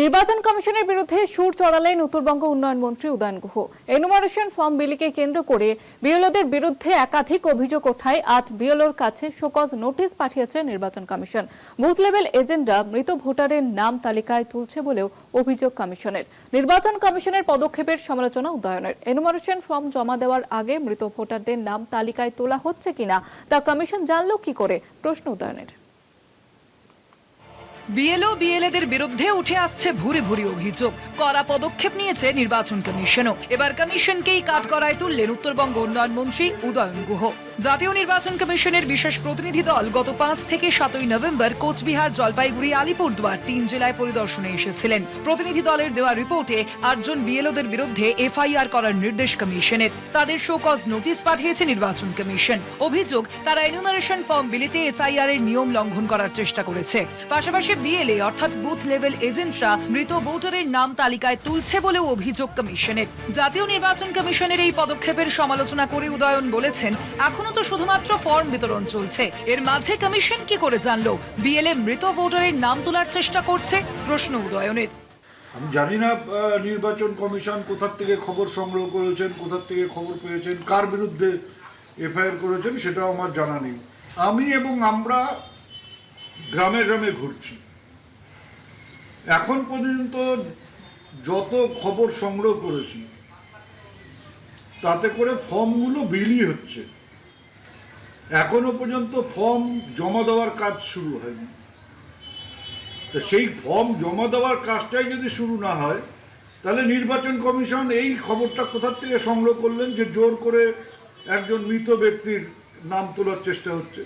নির্বাচন কমিশনের বিরুদ্ধে সুর চড়ালেন উত্তরবঙ্গ উন্নয়ন মন্ত্রী উদয়ন গুহ। এনুমারেশন ফর্ম বিলিকে কেন্দ্র করে বিএলওদের বিরুদ্ধে একাধিক অভিযোগ ওঠায় আট বিএলওর কাছে শোকজ নোটিশ পাঠিয়েছে নির্বাচন কমিশন। বুথ লেভেল এজেন্টরা মৃত ভোটারের নাম তালিকায় তুলছে বলেও অভিযোগ কমিশনের। নির্বাচন কমিশনের পদক্ষেপের সমালোচনা উদয়নের। এনুমারেশন ফর্ম জমা দেওয়ার আগে মৃত ভোটারদের নাম তালিকায় তোলা হচ্ছে কিনা তা কমিশন জানল কি করে? প্রশ্ন উদয়নের। বিএলও, বিএলএদের বিরুদ্ধে উঠে আসছে ভুরি ভুরি অভিযোগ। কড়া পদক্ষেপ নিয়েছে নির্বাচন কমিশনও। এবার কমিশনকেই কাঠগড়ায় তুললেন উত্তরবঙ্গ উন্নয়ন মন্ত্রী উদয়ন গুহ। জাতীয় নির্বাচন কমিশনের বিশেষ প্রতিনিধি দল গত পাঁচ থেকে সাতই নভেম্বর কোচবিহার, জলপাইগুড়ি, আলিপুরদুয়ার তিন জেলায় পরিদর্শনে এসেছিলেন। প্রতিনিধি দলের দেওয়া রিপোর্টে আটজন বিএলওদের বিরুদ্ধে এফআইআর করার নির্দেশ কমিশনের। তাদের শোকজ নোটিশ পাঠিয়েছে নির্বাচন কমিশন। অভিযোগ, তারা এনুমারেশন ফর্ম বিলিতে এসআইআর এর নিয়ম লঙ্ঘন করার চেষ্টা করেছে। পাশাপাশি বিএলএ, অর্থাৎ বুথ লেভেল এজেন্টরা মৃত ভোটারের নাম তালিকায় তুলছে বলেও অভিযোগ কমিশনের। জাতীয় নির্বাচন কমিশনের এই পদক্ষেপের সমালোচনা করে উদয়ন বলেছেন, এখনও তো শুধুমাত্র ফর্ম বিতরণ চলছে। এর মাঝে কমিশন কি করে জানলো? বিএলএ মৃত ভোটারের নাম তোলার চেষ্টা করছে? প্রশ্ন উদয়নের। আমি জানি না নির্বাচন কমিশন কোথার থেকে খবর সংগ্রহ করেছেন, কোথার থেকে খবর পেয়েছেন, কার বিরুদ্ধে এফআইআর করেছেন সেটাও আমার জানা নেই। আমি এবং আমরা গ্রামে গ্রামে ঘুরছি। এখন পর্যন্ত যত খবর সংগ্রহ করেছি, তাতে করে ফর্মগুলো বিলি হচ্ছে। এখনও পর্যন্ত ফর্ম জমা দেওয়ার কাজ শুরু হয়নি। তো সেই ফর্ম জমা দেওয়ার কাজটাই যদি শুরু না হয়, তাহলে নির্বাচন কমিশন এই খবরটা কোথার থেকে সংগ্রহ করলেন যে জোর করে একজন মৃত ব্যক্তির নাম তোলার চেষ্টা হচ্ছে?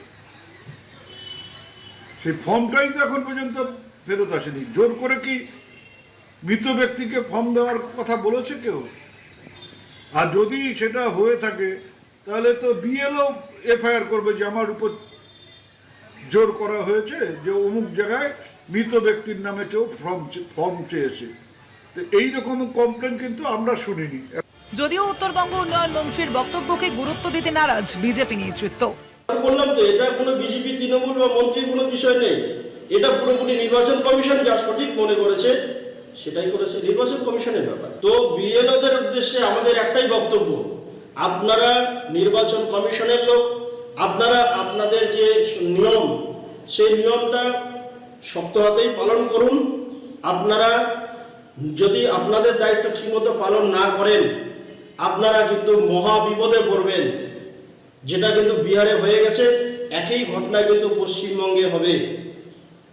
সেই ফর্মটাই তো এখন পর্যন্ত ফেরত আসেনি। জোর করে কি মৃত ব্যক্তিকে ফর্ম দেওয়ার কথা বলেছে কেউ? আর যদি সেটা হয়ে থাকে তাহলে তো বিএলও এফআইআর করবে যে আমার উপর জোর করা হয়েছে যে অমুক জায়গায় মৃত ব্যক্তির নামে কেউ ফর্ম ফর্ম চেয়েছে। তো এইরকম কমপ্লেন কিন্তু আমরা শুনিনি। যদিও উত্তরবঙ্গ উন্নয়ন মন্ত্রীর বক্তব্যকে গুরুত্ব দিতে নারাজ বিজেপি নেতৃত্ব। বললাম তো এটা কোনো বিজেপি তৃণমূল বা মন্ত্রীর কোনো বিষয় নেই। এটা পুরোপুরি নির্বাচন কমিশন যা সঠিক মনে করেছে, সেটাই করেছে নির্বাচন কমিশনের ব্যাপার। তো বিএলওদের উদ্দেশ্যে আমাদের একটাই বক্তব্য, আপনারা নির্বাচন কমিশনের লোক, আপনারা আপনাদের যে নিয়ম, সেই নিয়মটা শক্ত হাতেই পালন করুন। আপনারা যদি আপনাদের দায়িত্ব ঠিকমতো পালন না করেন, আপনারা কিন্তু মহা বিপদে পড়বেন, যেটা কিন্তু বিহারে হয়ে গেছে, একই ঘটনা কিন্তু পশ্চিমবঙ্গে হবে।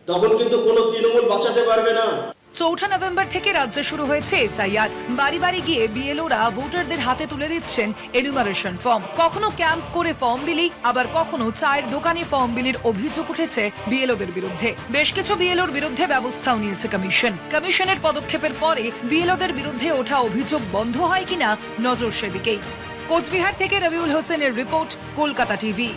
তখন কিন্তু কোনো তৃণমূল বাঁচাতে পারবে না। চৌঠা নভেম্বর থেকে রাজ্যে শুরু হয়েছে এসআইআর। বাড়ি বাড়ি গিয়ে বিএলওরা ভোটারদের হাতে তুলে দিচ্ছেন এনুমারেশন ফর্ম কখনো ক্যাম্প করে ফর্ম বিলি, আবার কখনো চায়ের দোকানে ফর্ম বিলির অভিযোগ উঠেছে বিএলওদের বিরুদ্ধে। বেশ কিছু বিএলওর বিরুদ্ধে ব্যবস্থাও নিয়েছে কমিশন কমিশনের পদক্ষেপের পরে বিএলওদের বিরুদ্ধে ওঠা অভিযোগ বন্ধ হয় কিনা নজর সেদিকেই। কোচবিহার থেকে রবিউল হোসেনের রিপোর্ট, কলকাতা টিভি।